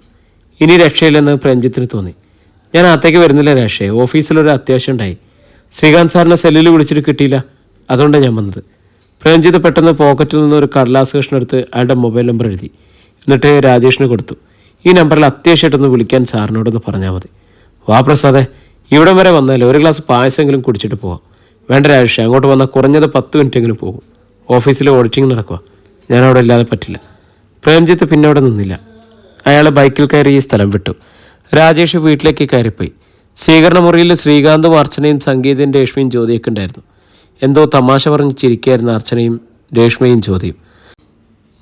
ഇനി രക്ഷയില്ലെന്ന് പ്രേംജിത്തിന് തോന്നി. ഞാൻ അകത്തേക്ക് വരുന്നില്ല രാഷേ. ഓഫീസിലൊരു അത്യാവശ്യം ഉണ്ടായി. ശ്രീകാന്ത് സാറിനെ സെല്ലിൽ വിളിച്ചിട്ട് കിട്ടിയില്ല. അതുകൊണ്ടാണ് ഞാൻ വന്നത്. പ്രേംജിത്ത് പെട്ടെന്ന് പോക്കറ്റിൽ നിന്ന് ഒരു കടലാസ് കഷ്ണം എടുത്ത് അയാളുടെ മൊബൈൽ നമ്പർ എഴുതി. എന്നിട്ട് രാജേഷിന് കൊടുത്തു. ഈ നമ്പറിൽ അത്യാവശ്യമായിട്ടൊന്ന് വിളിക്കാൻ സാറിനോടൊന്ന് പറഞ്ഞാൽ മതി. വാ പ്രസാദേ. ഇവിടം വരെ വന്നാൽ ഒരു ഗ്ലാസ് പായസമെങ്കിലും കുടിച്ചിട്ട് പോവാം. വേണ്ട രാജേഷ് അങ്ങോട്ട് വന്നാൽ കുറഞ്ഞത് പത്ത് മിനിറ്റെങ്കിലും പോകും. ഓഫീസിൽ ഓഡിറ്റിംഗ് നടക്കുക ഞാനവിടെ ഇല്ലാതെ പറ്റില്ല. പ്രേംജിത്ത് പിന്നെ അവിടെ നിന്നില്ല. അയാൾ ബൈക്കിൽ കയറി ഈ സ്ഥലം വിട്ടു. രാജേഷ് വീട്ടിലേക്ക് കയറിപ്പോയി. സ്വീകരണ മുറിയിൽ ശ്രീകാന്തും അർച്ചനയും സംഗീതയും രേഷ്മയും ജ്യോതിയൊക്കെ ഉണ്ടായിരുന്നു. എന്തോ തമാശ പറഞ്ഞ് ചിരിക്കായിരുന്നു അർച്ചനയും രേഷ്മയും ജ്യോതിയും.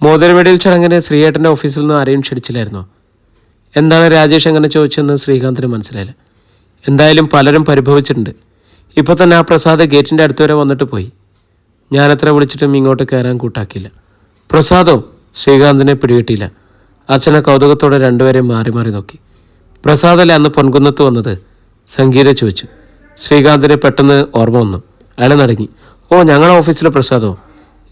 മോതിരമെടിയിൽ ചടങ്ങിന് ശ്രീയേട്ടന്റെ ഓഫീസിൽ നിന്ന് ആരെയും ക്ഷണിച്ചില്ലായിരുന്നോ? എന്താണ് രാജേഷ് അങ്ങനെ ചോദിച്ചതെന്ന് ശ്രീകാന്തിന് മനസ്സിലായില്ല. എന്തായാലും പലരും പരിഭവിച്ചിട്ടുണ്ട്. ഇപ്പോൾ തന്നെ ആ പ്രസാദ് ഗേറ്റിന്റെ അടുത്ത് വരെ വന്നിട്ട് പോയി. ഞാനെത്ര വിളിച്ചിട്ടും ഇങ്ങോട്ട് കയറാൻ കൂട്ടാക്കിയില്ല. പ്രസാദോ? ശ്രീകാന്തിനെ പിടികിട്ടിയില്ല. അച്ഛനെ കൗതുകത്തോടെ രണ്ടുപേരെയും മാറി മാറി നോക്കി. പ്രസാദല്ലേ അന്ന് പൊൻകുന്നത്ത് വന്നത്? സംഗീത ചോദിച്ചു. ശ്രീകാന്തിന് പെട്ടെന്ന് ഓർമ്മ വന്നു. അയാൾ നടങ്ങി. ഓ ഞങ്ങളുടെ ഓഫീസിലെ പ്രസാദോ?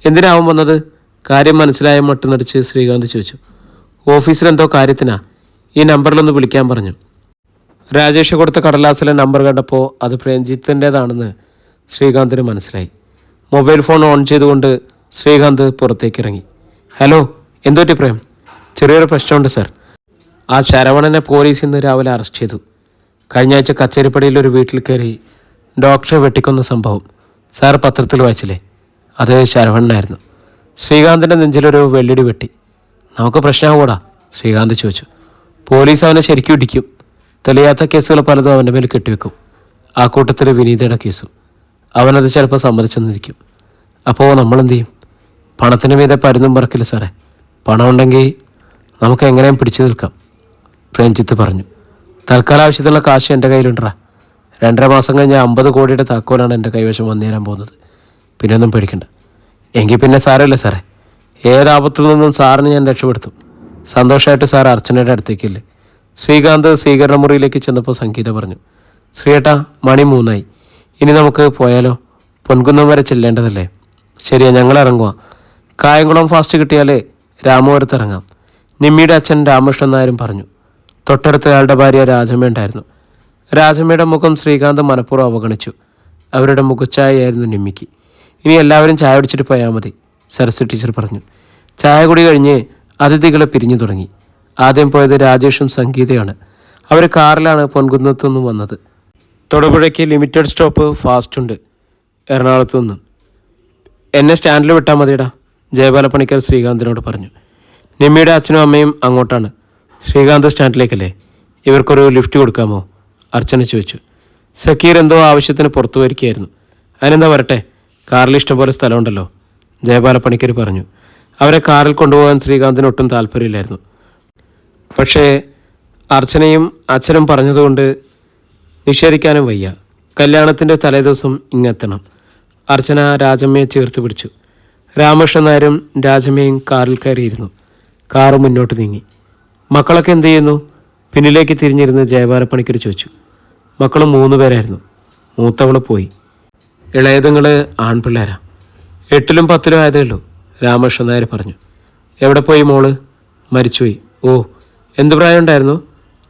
എന്തിനാവും വന്നത്? കാര്യം മനസ്സിലായ മട്ട് നടിച്ച് ശ്രീകാന്ത് ചോദിച്ചു. ഓഫീസിലെന്തോ കാര്യത്തിനാ? ഈ നമ്പറിലൊന്ന് വിളിക്കാൻ പറഞ്ഞു. രാജേഷ് കൊടുത്ത കടലാസിലെ നമ്പർ കണ്ടപ്പോൾ അത് പ്രേംജിത്തിന്റേതാണെന്ന് ശ്രീകാന്തിന് മനസ്സിലായി. മൊബൈൽ ഫോൺ ഓൺ ചെയ്തുകൊണ്ട് ശ്രീകാന്ത് പുറത്തേക്ക് ഇറങ്ങി ഹലോ എന്തുപറ്റി പ്രേം? ചെറിയൊരു പ്രശ്നമുണ്ട് സർ. ആ ശരവണനെ പോലീസ് ഇന്ന് രാവിലെ അറസ്റ്റ് ചെയ്തു. കഴിഞ്ഞ ആഴ്ച കച്ചേരിപ്പടിയിൽ ഒരു വീട്ടിൽ കയറി ഡോക്ടറെ വെട്ടിക്കൊന്ന സംഭവം സാർ പത്രത്തിൽ വായിച്ചില്ലേ? അത് ശരവണനായിരുന്നു. ശ്രീകാന്തിന്റെ നെഞ്ചിലൊരു വെള്ളിടി വെട്ടി. നമുക്ക് പ്രശ്നമാകൂടാ ശ്രീകാന്ത് ചോദിച്ചു. പോലീസ് അവനെ ശരിക്കും ഇടിക്കും. തെളിയാത്ത കേസുകൾ പലതും അവന്റെ മേൽ കെട്ടിവെക്കും. ആ കൂട്ടത്തിൽ വിനീതയുടെ കേസും. അവനത് ചിലപ്പോൾ സമ്മതിച്ചെന്നിരിക്കും. അപ്പോൾ നമ്മൾ എന്ത് ചെയ്യും? പണത്തിന് മീതെ പരുന്നും പറക്കില്ല സാറേ? പണം ഉണ്ടെങ്കിൽ നമുക്ക് എങ്ങനെയും പിടിച്ചു നിൽക്കാം പ്രേംജിത്ത് പറഞ്ഞു. തൽക്കാല ആവശ്യത്തിനുള്ള കാശ് എന്റെ കയ്യിലുണ്ടാ രണ്ടര മാസം കഴിഞ്ഞ് അമ്പത് കോടിയുടെ താക്കോലാണ് എന്റെ കൈവശം വന്നു തരാൻ പോകുന്നത്. പിന്നെ ഒന്നും പേടിക്കണ്ട. എങ്കിൽ പിന്നെ സാരമില്ല സാറേ. ഏതാപത്തിൽ നിന്നും സാറിന് ഞാൻ രക്ഷപ്പെടുത്തും? സന്തോഷമായിട്ട് സാർ അർച്ചനയുടെ അടുത്തേക്കില്ലേ? ശ്രീകാന്ത് സ്വീകരണ മുറിയിലേക്ക് ചെന്നപ്പോൾ സംഗീത പറഞ്ഞു ശ്രീയേട്ടാ മണി മൂന്നായി. ഇനി നമുക്ക് പോയാലോ? പൊൻകുന്നം വരെ ചെല്ലേണ്ടതല്ലേ? ശരിയാ ഞങ്ങൾ ഇറങ്ങുക കായംകുളം ഫാസ്റ്റ് കിട്ടിയാലേ രാമപുരത്ത് ഇറങ്ങാം. നിമ്മിയുടെ അച്ഛൻ രാമകൃഷ്ണൻ നായരും പറഞ്ഞു. തൊട്ടടുത്ത അയാളുടെ ഭാര്യ രാജമ്മ ഉണ്ടായിരുന്നു. രാജമ്മയുടെ മുഖം ശ്രീകാന്ത് മനഃപൂർവം അവഗണിച്ചു. അവരുടെ മുഖച്ചായയായിരുന്നു നിമ്മിക്ക്. ഇനി എല്ലാവരും ചായ കുടിച്ചിട്ട് പോയാൽ മതി സരസ്വ ടീച്ചർ പറഞ്ഞു. ചായ കുടി കഴിഞ്ഞ് അതിഥികളെ പിരിഞ്ഞു തുടങ്ങി. ആദ്യം പോയത് രാജേഷും സംഗീതയാണ്. അവർ കാറിലാണ് പൊൻകുന്നത്തു നിന്നും വന്നത്. തൊടുപുഴയ്ക്ക് ലിമിറ്റഡ് സ്റ്റോപ്പ് ഫാസ്റ്റ് ഉണ്ട്. എറണാകുളത്തു നിന്നും. എന്നെ സ്റ്റാൻഡിൽ വിട്ടാൽ മതിയടാ ജയബാലപ്പണിക്കർ പണിക്കർ ശ്രീകാന്തിനോട് പറഞ്ഞു. നിമ്മിയുടെ അച്ഛനും അമ്മയും അങ്ങോട്ടാണ്. ശ്രീകാന്ത് സ്റ്റാൻഡിലേക്കല്ലേ? ഇവർക്കൊരു ലിഫ്റ്റ് കൊടുക്കാമോ? അർച്ചന ചോദിച്ചു. സക്കീർ എന്തോ ആവശ്യത്തിന് പുറത്തു വരികയായിരുന്നു അതിനെന്താ വരട്ടെ? കാറിൽ ഇഷ്ടംപോലെ സ്ഥലമുണ്ടല്ലോ. ജയപാല പണിക്കർ പറഞ്ഞു. അവരെ കാറിൽ കൊണ്ടുപോകാൻ ശ്രീകാന്തിന് ഒട്ടും താല്പര്യമില്ലായിരുന്നു. പക്ഷേ അർച്ചനയും അച്ഛനും പറഞ്ഞതുകൊണ്ട് നിഷേധിക്കാനും വയ്യ. കല്യാണത്തിന്റെ തലേദിവസം ഇങ്ങെത്തണം. അർച്ചന രാജമ്മയെ ചേർത്ത് പിടിച്ചു. രാമകൃഷ്ണൻ നായരും രാജമ്മയും കാറിൽ കയറിയിരുന്നു. കാറ് മുന്നോട്ട് നീങ്ങി. മക്കളൊക്കെ എന്ത് ചെയ്യുന്നു? പിന്നിലേക്ക് തിരിഞ്ഞിരുന്ന് ജയപാല പണിക്കർ ചോദിച്ചു. മക്കൾ മൂന്ന് പേരായിരുന്നു. മൂത്തവൾ പോയി. ഇളയതുങ്ങൾ ആൺപിള്ളേരാ. എട്ടിലും പത്തിലും ആയതേ ഉള്ളൂ രാമകൃഷ്ണൻ നായർ പറഞ്ഞു. എവിടെ പോയി മോൾ? മരിച്ചുപോയി. ഓ എന്ത് പ്രായം ഉണ്ടായിരുന്നു?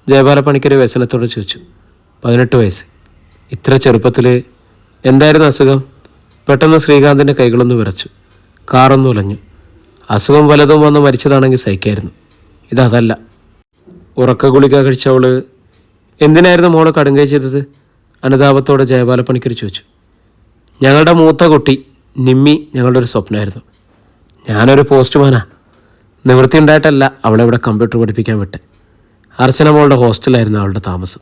ജയപാല പണിക്കർ വ്യസനത്തോടെ ചോദിച്ചു. പതിനെട്ട് വയസ്സ്. ഇത്ര ചെറുപ്പത്തിൽ എന്തായിരുന്നു അസുഖം? പെട്ടെന്ന് ശ്രീകാന്തിന്റെ കൈകളൊന്ന് വിറച്ചു. കാറൊന്ന് ഉലഞ്ഞു. അസുഖം വലതും വന്ന് മരിച്ചതാണെങ്കിൽ സഹിക്കായിരുന്നു. ഇതല്ല ഉറക്ക ഗുളിക കഴിച്ചവൾ എന്തിനായിരുന്നു മോൾ കടുങ്കൈ ചെയ്തത്? അനുതാപത്തോടെ ജയബാലപ്പണിക്കർ പണിക്കർ ചോദിച്ചു. ഞങ്ങളുടെ മൂത്ത കുട്ടി നിമ്മി ഞങ്ങളുടെ ഒരു സ്വപ്നമായിരുന്നു. ഞാനൊരു പോസ്റ്റ്മാനാ. നിവൃത്തി ഉണ്ടായിട്ടല്ല അവളെ ഇവിടെ കമ്പ്യൂട്ടർ പഠിപ്പിക്കാൻ വിട്ടെ. അർച്ചന മോളുടെ ഹോസ്റ്റലായിരുന്നു അവളുടെ താമസം.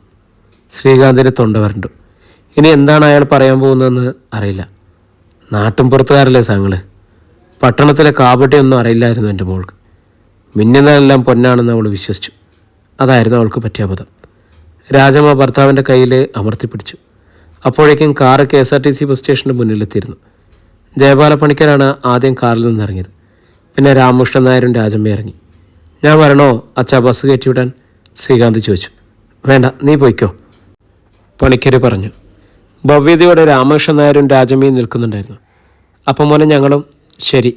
ശ്രീകാന്തിന്റെ തൊണ്ട വരണ്ടു. ഇനി എന്താണ് അയാൾ പറയാൻ പോകുന്നതെന്ന് അറിയില്ല. നാട്ടും പുറത്തുകാരല്ലേ സാങ്ങൾ? പട്ടണത്തിലെ കാപട്യൊന്നും അറിയില്ലായിരുന്നു എന്റെ മോൾക്ക്. മിന്നുന്നതെല്ലാം പൊന്നാണെന്ന് അവൾ വിശ്വസിച്ചു. അതായിരുന്നു അവൾക്ക് പറ്റിയ അബദ്ധം. രാജമ്മ ഭർത്താവിന്റെ കയ്യിൽ അമർത്തിപ്പിടിച്ചു അപ്പോഴേക്കും car K S R T C bus സ്റ്റേഷന്റെ മുന്നിലെത്തിയിരുന്നു. ജയപാല പണിക്കരാണ് ആദ്യം കാറിൽ നിന്ന് ഇറങ്ങിയത്. പിന്നെ രാമകൃഷ്ണൻ നായരും രാജമ്മ ഇറങ്ങി. ഞാൻ വരണോ? അച്ഛാ ബസ് കയറ്റിവിടാൻ ശ്രീകാന്ത് ചോദിച്ചു. വേണ്ട നീ പോയിക്കോ. പണിക്കർ പറഞ്ഞു. ഭവ്യതയോടെ രാമകൃഷ്ണൻ നായരും രാജമ്മയും നിൽക്കുന്നുണ്ടായിരുന്നു. അപ്പം മോനെ ഞങ്ങളും ശരി.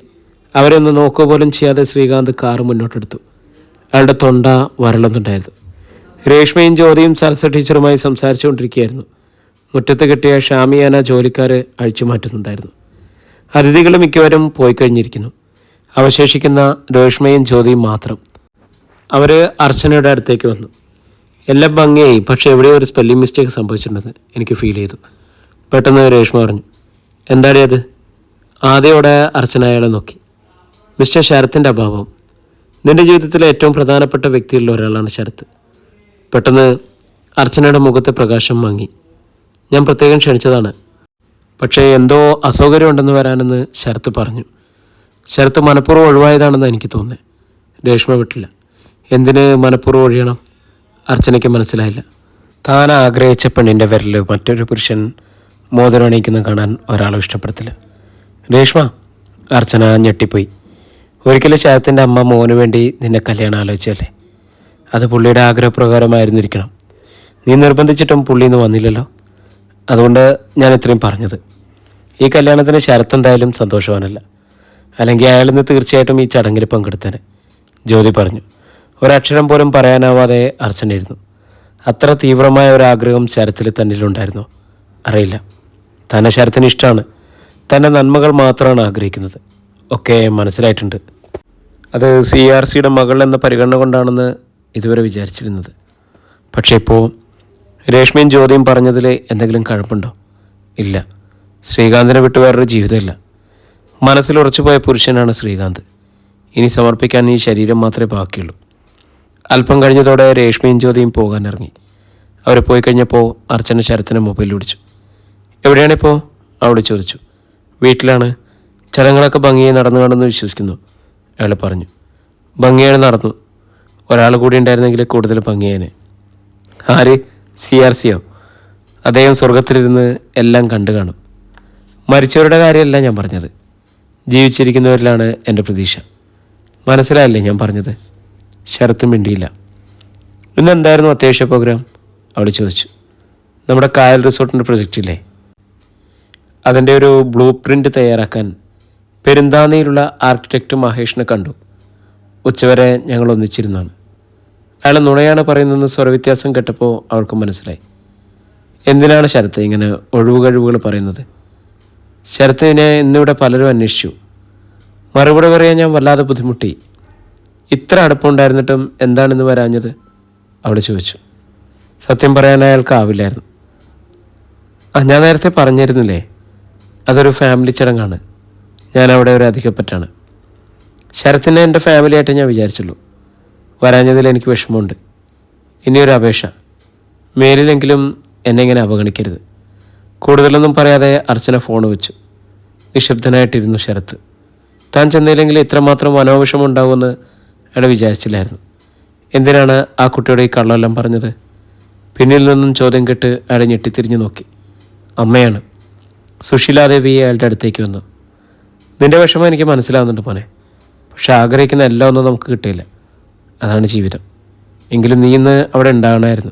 അവരെ ഒന്ന് നോക്കുക പോലും ചെയ്യാതെ ശ്രീകാന്ത് കാറ് മുന്നോട്ടെടുത്തു. അയാളുടെ തൊണ്ട വരളുന്നുണ്ടായിരുന്നു. രേഷ്മയും ജ്യോതിയും സൽസ ടീച്ചറുമായി സംസാരിച്ചുകൊണ്ടിരിക്കുകയായിരുന്നു. മുറ്റത്ത് കിട്ടിയ ഷാമിയാന ജോലിക്കാർ അഴിച്ചു മാറ്റുന്നുണ്ടായിരുന്നു. അതിഥികൾ മിക്കവരും പോയി കഴിഞ്ഞിരിക്കുന്നു അവശേഷിക്കുന്ന രേഷ്മയും ജ്യോതിയും മാത്രം. അവർ അർച്ചനയുടെ അടുത്തേക്ക് വന്നു. എല്ലാം ഭംഗിയായി പക്ഷേ എവിടെയോ ഒരു സ്പെല്ലിംഗ് മിസ്റ്റേക്ക് സംഭവിച്ചിട്ടുണ്ടെന്ന് എനിക്ക് ഫീൽ ചെയ്തു. പെട്ടെന്ന് രേഷ്മ പറഞ്ഞു എന്താടി അത്? ആദ്യയോടെ അർച്ചന അയാളെ നോക്കി. മിസ്റ്റർ ശരത്തിന്റെ അഭാവം. നിന്റെ ജീവിതത്തിലെ ഏറ്റവും പ്രധാനപ്പെട്ട വ്യക്തികളിൽ ഒരാളാണ് ശരത്ത് പെട്ടെന്ന് അർച്ചനയുടെ മുഖത്തെ പ്രകാശം മങ്ങി. ഞാൻ പ്രത്യേകം ക്ഷണിച്ചതാണ്. പക്ഷേ എന്തോ അസൗകര്യമുണ്ടെന്ന് വരാനെന്ന് ശരത്ത് പറഞ്ഞു. ശരത്ത് മനഃപൂർവം ഒഴിവായതാണെന്ന് എനിക്ക് തോന്നുന്നത് രേഷ്മ വിട്ടില്ല. എന്തിന് മനഃപൂർവം ഒഴിയണം? അർച്ചനയ്ക്ക് മനസ്സിലായില്ല. താൻ ആഗ്രഹിച്ച പെണ്ണിന്റെ വിരൽ മറ്റൊരു പുരുഷൻ മോതിരം അണിയിക്കുന്നത് കാണാൻ ഒരാളും ഇഷ്ടപ്പെടത്തില്ല. രേഷ്മ അർച്ചന ഞെട്ടിപ്പോയി. ഒരിക്കലും ശരത്തിന്റെ അമ്മ മോന് വേണ്ടി നിന്നെ കല്യാണം ആലോചിച്ചല്ലേ അത് പുള്ളിയുടെ ആഗ്രഹപ്രകാരമായിരുന്നിരിക്കണം. നീ നിർബന്ധിച്ചിട്ടും പുള്ളി ഇന്ന് വന്നില്ലല്ലോ. അതുകൊണ്ട് ഞാൻ ഇത്രയും പറഞ്ഞത്. ഈ കല്യാണത്തിന് ശരത്ത് എന്തായാലും സന്തോഷവാനല്ല. അല്ലെങ്കിൽ അയാൾ ഇന്ന് തീർച്ചയായിട്ടും ഈ ചടങ്ങിൽ പങ്കെടുത്തേനെ. ജ്യോതി പറഞ്ഞു. ഒരക്ഷരം പോലും പറയാനാവാതെ അർച്ചനായിരുന്നു അത്ര തീവ്രമായ ഒരാഗ്രഹം ശരത്തിൽ തന്നിലുണ്ടായിരുന്നു. അറിയില്ല. തന്നെ ശരത്തിന് ഇഷ്ടമാണ്. തന്റെ നന്മകൾ മാത്രമാണ് ആഗ്രഹിക്കുന്നത്. ഒക്കെ മനസ്സിലായിട്ടുണ്ട്. അത് സി ആർ സിയുടെ മകൾ എന്ന പരിഗണന കൊണ്ടാണെന്ന് ഇതുവരെ വിചാരിച്ചിരുന്നത്. പക്ഷേ ഇപ്പോൾ രേഷ്മയും ജ്യോതിയും പറഞ്ഞതിൽ എന്തെങ്കിലും കഴപ്പുണ്ടോ? ഇല്ല. ശ്രീകാന്തിനെ വിട്ട് വേറൊരു ജീവിതമില്ല. മനസ്സിൽ ഉറച്ചുപോയ പുരുഷനാണ് ശ്രീകാന്ത്. ഇനി സമർപ്പിക്കാൻ ഈ ശരീരം മാത്രമേ ബാക്കിയുള്ളൂ. അല്പം കഴിഞ്ഞതോടെ രേഷ്മയും ജ്യോതിയും പോകാനിറങ്ങി. അവർ പോയി കഴിഞ്ഞപ്പോൾ അർച്ചന ശരത്തിനെ മൊബൈൽ വിളിച്ചു. എവിടെയാണിപ്പോൾ അവിടെ ചോദിച്ചു. വീട്ടിലാണ്. ചടങ്ങുകളൊക്കെ ഭംഗിയായി നടന്നു കാണുമെന്ന് വിശ്വസിക്കുന്നു. അയാൾ പറഞ്ഞു ഭംഗിയാണ് നടന്നു. ഒരാൾ കൂടി ഉണ്ടായിരുന്നെങ്കിൽ കൂടുതൽ ഭംഗിയേനെ ആര്? സി ആർ സിയോ? അദ്ദേഹം സ്വർഗത്തിലിരുന്ന് എല്ലാം കണ്ടു കാണും. മരിച്ചവരുടെ കാര്യമല്ല ഞാൻ പറഞ്ഞത്. ജീവിച്ചിരിക്കുന്നവരിലാണ് എന്റെ പ്രതീക്ഷ. മനസ്സിലായല്ലേ ഞാൻ പറഞ്ഞത്? ശരത്തും മിണ്ടിയില്ല. ഇന്ന് എന്തായിരുന്നു അത്യാവശ്യ പ്രോഗ്രാം അവൾ ചോദിച്ചു. നമ്മുടെ കായൽ റിസോർട്ടിന്റെ പ്രൊജക്റ്റില്ലേ അതിന്റെ ഒരു ബ്ലൂ പ്രിന്റ് തയ്യാറാക്കാൻ പെരുന്താനിയിലുള്ള ആർക്കിടെക്റ്റ് മഹേഷിനെ കണ്ടു. ഉച്ചവരെ ഞങ്ങൾ ഒന്നിച്ചിരുന്നാണ്. അയാൾ നുണയാണ് പറയുന്നതെന്ന് സ്വരവ്യത്യാസം കേട്ടപ്പോൾ അവൾക്ക് മനസ്സിലായി. എന്തിനാണ് ശരത്ത് ഇങ്ങനെ ഒഴിവ് കഴിവുകൾ പറയുന്നത് ശരത്തിനെ ഇന്നിവിടെ പലരും അന്വേഷിച്ചു. മറുപടി പറയാൻ ഞാൻ വല്ലാതെ ബുദ്ധിമുട്ടി. ഇത്ര അടുപ്പമുണ്ടായിരുന്നിട്ടും എന്താണെന്ന് വരാഞ്ഞത്? അവൾ ചോദിച്ചു. സത്യം പറയാൻ അയാൾക്കാവില്ലായിരുന്നു ആ ഞാൻ നേരത്തെ പറഞ്ഞിരുന്നില്ലേ? അതൊരു ഫാമിലി ചടങ്ങാണ്. ഞാൻ അവിടെ ഒരു അധികപ്പറ്റാണ്. ശരത്തിനെ എന്റെ ഫാമിലിയായിട്ട് ഞാൻ വിചാരിച്ചുള്ളൂ. വരാഞ്ഞതിൽ എനിക്ക് വിഷമമുണ്ട്. ഇനിയൊരു അപേക്ഷ. മേലിലെങ്കിലും എന്നെ ഇങ്ങനെ അവഗണിക്കരുത്. കൂടുതലൊന്നും പറയാതെ അർച്ചന ഫോൺ വെച്ചു. നിശബ്ദനായിട്ടിരുന്നു ശരത്ത്. താൻ ചെന്നില്ലെങ്കിൽ ഇത്രമാത്രം മനോവിഷമം ഉണ്ടാവുമെന്ന് അയാൾ വിചാരിച്ചില്ലായിരുന്നു. എന്തിനാണ് ആ കുട്ടിയുടെ ഈ കള്ളമെല്ലാം പറഞ്ഞത്? പിന്നിൽ നിന്നും ചോദ്യം കേട്ട് അയാൾ ഞെട്ടിത്തിരിഞ്ഞു നോക്കി. അമ്മയാണ്. സുശീലാദേവി അയാളുടെ അടുത്തേക്ക് വന്നു. നിന്റെ വിഷമം എനിക്ക് മനസ്സിലാവുന്നുണ്ട് പോനെ പക്ഷെ ആഗ്രഹിക്കുന്ന എല്ലാം ഒന്നും നമുക്ക് കിട്ടിയില്ല. അതാണ് ജീവിതം. എങ്കിലും നീ ഇന്ന് അവിടെ ഉണ്ടാകണമായിരുന്നു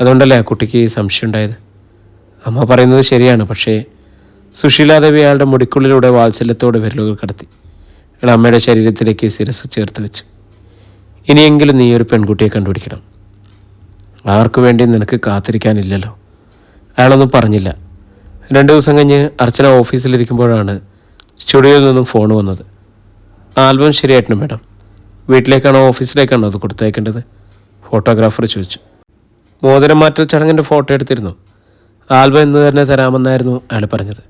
അതുകൊണ്ടല്ലേ ആ കുട്ടിക്ക് സംശയം ഉണ്ടായത്? അമ്മ പറയുന്നത് ശരിയാണ് പക്ഷേ സുശീലാദേവി അയാളുടെ മുടിക്കുള്ളിലൂടെ വാത്സല്യത്തോടെ വിരലുകൾ കടത്തി. അയാൾ അമ്മയുടെ ശരീരത്തിലേക്ക് ശിരസ് ചേർത്ത് വെച്ചു. ഇനിയെങ്കിലും നീ ഒരു പെൺകുട്ടിയെ കണ്ടുപിടിക്കണം. ആർക്കു വേണ്ടി നിനക്ക് കാത്തിരിക്കാനില്ലല്ലോ. അയാളൊന്നും പറഞ്ഞില്ല. രണ്ട് ദിവസം കഴിഞ്ഞ് അർച്ചന ഓഫീസിലിരിക്കുമ്പോഴാണ് സ്റ്റുഡിയോയിൽ നിന്നും ഫോൺ വന്നത്. Album ശരിയായിട്ടുണ്ട് madam. വീട്ടിലേക്കാണോ ഓഫീസിലേക്കാണോ അത് കൊടുത്തേക്കേണ്ടത്? ഫോട്ടോഗ്രാഫർ ചോദിച്ചു. മോതിരം മാറ്റൽ ചടങ്ങിന്റെ ഫോട്ടോ എടുത്തിരുന്നു. ആൽബം ഇന്ന് തന്നെ തരാമെന്നായിരുന്നു അയാൾ പറഞ്ഞത്.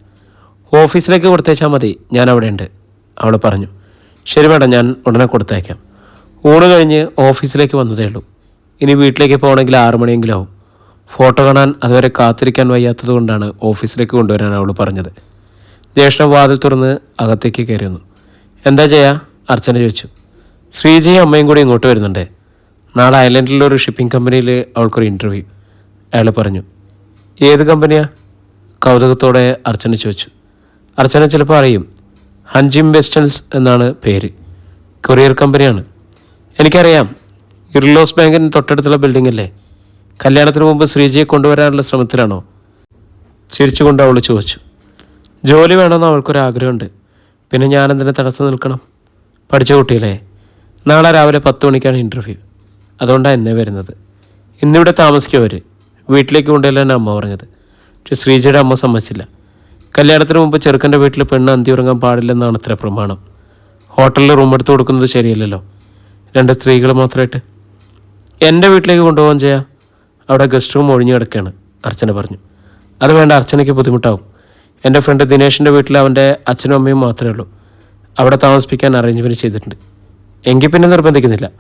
ഓഫീസിലേക്ക് കൊടുത്തേച്ചാൽ മതി ഞാൻ അവിടെ ഉണ്ട് അവൾ പറഞ്ഞു. ശരി മേഡം ഞാൻ ഉടനെ കൊടുത്തേക്കാം. ഊണ് കഴിഞ്ഞ് ഓഫീസിലേക്ക് വന്നതേ ഉള്ളൂ. ഇനി വീട്ടിലേക്ക് പോകണമെങ്കിൽ ആറു മണിയെങ്കിലും ആവും. ഫോട്ടോ കാണാൻ അതുവരെ കാത്തിരിക്കാൻ വയ്യാത്തത് കൊണ്ടാണ് ഓഫീസിലേക്ക് കൊണ്ടുവരാൻ അവൾ പറഞ്ഞത്. ജ്യേഷ്ഠൻ വാതിൽ തുറന്ന് അകത്തേക്ക് കയറി വന്നു എന്താ ചെയ്യാ? അർച്ചന ചോദിച്ചു. ശ്രീജയും അമ്മയും കൂടി ഇങ്ങോട്ട് വരുന്നുണ്ടേ. നാളെ ഐലൻഡിലുള്ള ഒരു ഷിപ്പിംഗ് കമ്പനിയിൽ അവൾക്കൊരു ഇന്റർവ്യൂ അയാൾ പറഞ്ഞു. ഏത് കമ്പനിയാ? കൗതുകത്തോടെ അർച്ചന ചോദിച്ചു. അർച്ചന ചിലപ്പോൾ അറിയും. ഹൻജിം വെസ്റ്റൽസ് എന്നാണ് പേര്. കൊറിയർ കമ്പനിയാണ്. എനിക്കറിയാം. ഇർലോസ് ബാങ്കിന് തൊട്ടടുത്തുള്ള ബിൽഡിംഗ് അല്ലേ? കല്യാണത്തിന് മുമ്പ് ശ്രീജിയെ കൊണ്ടുവരാനുള്ള ശ്രമത്തിലാണോ? ചിരിച്ചുകൊണ്ട് അവൾ ചോദിച്ചു. ജോലി വേണമെന്ന് അവൾക്കൊരാഗ്രഹമുണ്ട്. പിന്നെ ഞാനെന്തിനെ തടസ്സം നിൽക്കണം? പഠിച്ച കുട്ടിയല്ലേ. നാളെ രാവിലെ പത്ത് മണിക്കാണ് ഇന്റർവ്യൂ അതുകൊണ്ടാണ് എന്നെ വരുന്നത്. ഇന്നിവിടെ താമസിക്കും അവർ വീട്ടിലേക്ക് കൊണ്ടുവരാൻ അമ്മ പറഞ്ഞത്. പക്ഷെ ശ്രീജിയുടെ അമ്മ സമ്മതിച്ചില്ല. കല്യാണത്തിന് മുമ്പ് ചെറുക്കന്റെ വീട്ടിൽ പെണ്ണ് അന്തി ഉറങ്ങാൻ പാടില്ലെന്നാണ് അത്ര പ്രമാണം. ഹോട്ടലിൽ റൂം എടുത്ത് കൊടുക്കുന്നത് ശരിയല്ലല്ലോ. രണ്ട് സ്ത്രീകൾ മാത്രമായിട്ട്. എന്റെ വീട്ടിലേക്ക് കൊണ്ടുപോകാൻ ചെയ്യാം? അവിടെ ഗസ്റ്റ് റൂം ഒഴിഞ്ഞു കിടക്കുകയാണ് അർച്ചന പറഞ്ഞു. അത് വേണ്ട അർച്ചനയ്ക്ക് ബുദ്ധിമുട്ടാവും. എന്റെ ഫ്രണ്ട് ദിനേഷിന്റെ വീട്ടിൽ അവന്റെ അച്ഛനും അമ്മയും മാത്രമേ ഉള്ളൂ. അവിടെ താമസിപ്പിക്കാൻ അറേഞ്ച്മെന്റ് ചെയ്തിട്ടുണ്ട്. എങ്കിൽ പിന്നെ നിർബന്ധിക്കുന്നില്ല.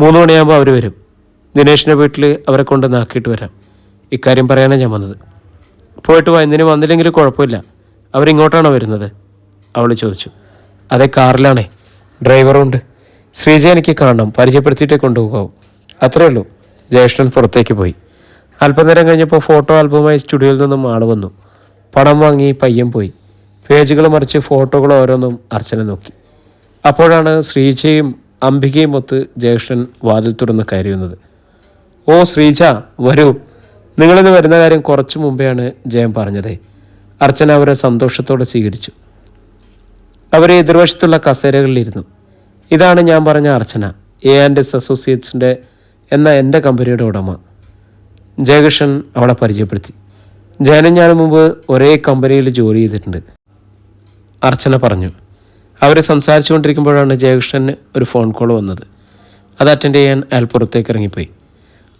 മൂന്ന് മണിയാകുമ്പോൾ അവർ വരും. ദിനേഷിന്റെ വീട്ടിൽ അവരെ കൊണ്ട് നാക്കിയിട്ട് വരാം. ഇക്കാര്യം പറയാനാണ് ഞാൻ വന്നത്. പോയിട്ട് വാ എന്തിനും വന്നില്ലെങ്കിലും കുഴപ്പമില്ല. അവരിങ്ങോട്ടാണോ വരുന്നത്? അവൾ ചോദിച്ചു. അതെ കാറിലാണേ. ഡ്രൈവറുണ്ട് ശ്രീജ എനിക്ക് കാണണം പരിചയപ്പെടുത്തിയിട്ടേ കൊണ്ടുപോകാവും. അത്രേ ഉള്ളൂ. ജ്യേഷ്ഠൻ പുറത്തേക്ക് പോയി. അല്പനേരം കഴിഞ്ഞപ്പോൾ ഫോട്ടോ ആൽബമായി സ്റ്റുഡിയോയിൽ നിന്നും ആൾ വന്നു. പണം വാങ്ങി പയ്യൻ പോയി. പേജുകൾ മറിച്ച് ഫോട്ടോകൾ ഓരോന്നും അർച്ചന നോക്കി. അപ്പോഴാണ് ശ്രീജയും അംബികയും ഒത്ത് ജ്യേഷ്ഠൻ വാതിൽ തുറന്ന് കയറി വന്നത് ഓ ശ്രീജ വരൂ. നിങ്ങളിന്ന് വരുന്ന കാര്യം കുറച്ചു മുമ്പെയാണ് ജയം പറഞ്ഞത്. അർച്ചന അവരെ സന്തോഷത്തോടെ സ്വീകരിച്ചു. അവരെ എതിർവശത്തുള്ള കസേരകളിലിരുന്നു. ഇതാണ് ഞാൻ പറഞ്ഞ അർച്ചന എ ആൻഡ് എസ് അസോസിയേറ്റ്സിന്റെ എന്ന എന്റെ കമ്പനിയുടെ ഉടമ ജയകൃഷ്ണൻ അവളെ പരിചയപ്പെടുത്തി. ജയനും ഞാനും മുമ്പ് ഒരേ കമ്പനിയിൽ ജോലി ചെയ്തിട്ടുണ്ട്. അർച്ചന പറഞ്ഞു അവർ സംസാരിച്ചുകൊണ്ടിരിക്കുമ്പോഴാണ് ജയകൃഷ്ണന് ഒരു ഫോൺ കോൾ വന്നത്. അത് അറ്റൻഡ് ചെയ്യാൻ അയാൾ പുറത്തേക്ക് ഇറങ്ങിപ്പോയി.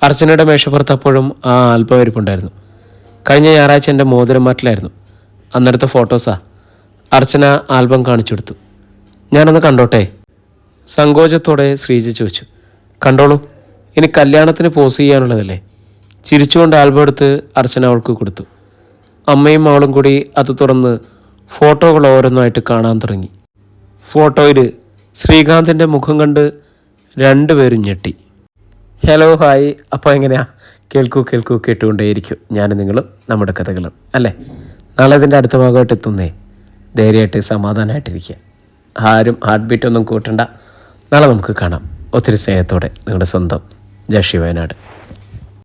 അർച്ചനയുടെ മേശപ്പുറത്ത് അപ്പോഴും ആ ആൽബം ഇരിപ്പുണ്ടായിരുന്നു. കഴിഞ്ഞ ഞായറാഴ്ച എന്റെ മോതിരം മാറ്റിലായിരുന്നു. അന്നെടുത്ത ഫോട്ടോസാ. അർച്ചന ആൽബം കാണിച്ചു കൊടുത്തു ഞാനൊന്ന് കണ്ടോട്ടെ? സങ്കോചത്തോടെ ശ്രീജ ചോദിച്ചു കണ്ടോളൂ. ഇനി കല്യാണത്തിന് പോസ് ചെയ്യാനുള്ളതല്ലേ? ചിരിച്ചുകൊണ്ട് ആൽബം എടുത്ത് അർച്ചന അവൾക്ക് കൊടുത്തു. അമ്മയും അവളും കൂടി അത് തുറന്ന് ഫോട്ടോകൾ ഓരോന്നായിട്ട് കാണാൻ തുടങ്ങി. ഫോട്ടോയിൽ ശ്രീകാന്തിന്റെ മുഖം കണ്ട് രണ്ടുപേരും ഞെട്ടി. ഹലോ ഹായ് അപ്പോൾ എങ്ങനെയാ? കേൾക്കൂ കേൾക്കൂ കേട്ടുകൊണ്ടേയിരിക്കും. ഞാനും നിങ്ങളും നമ്മുടെ കഥകളും. അല്ലേ? നാളെ ഇതിന്റെ അടുത്ത ഭാഗമായിട്ട് എത്തുന്നേ. ധൈര്യമായിട്ട് സമാധാനമായിട്ടിരിക്കുക. ആരും ഹാർട്ട് ബീറ്റ് ഒന്നും കൂട്ടണ്ട. നാളെ നമുക്ക് കാണാം. ഒത്തിരി സ്നേഹത്തോടെ നിങ്ങളുടെ സ്വന്തം ജഷി വയനാട്.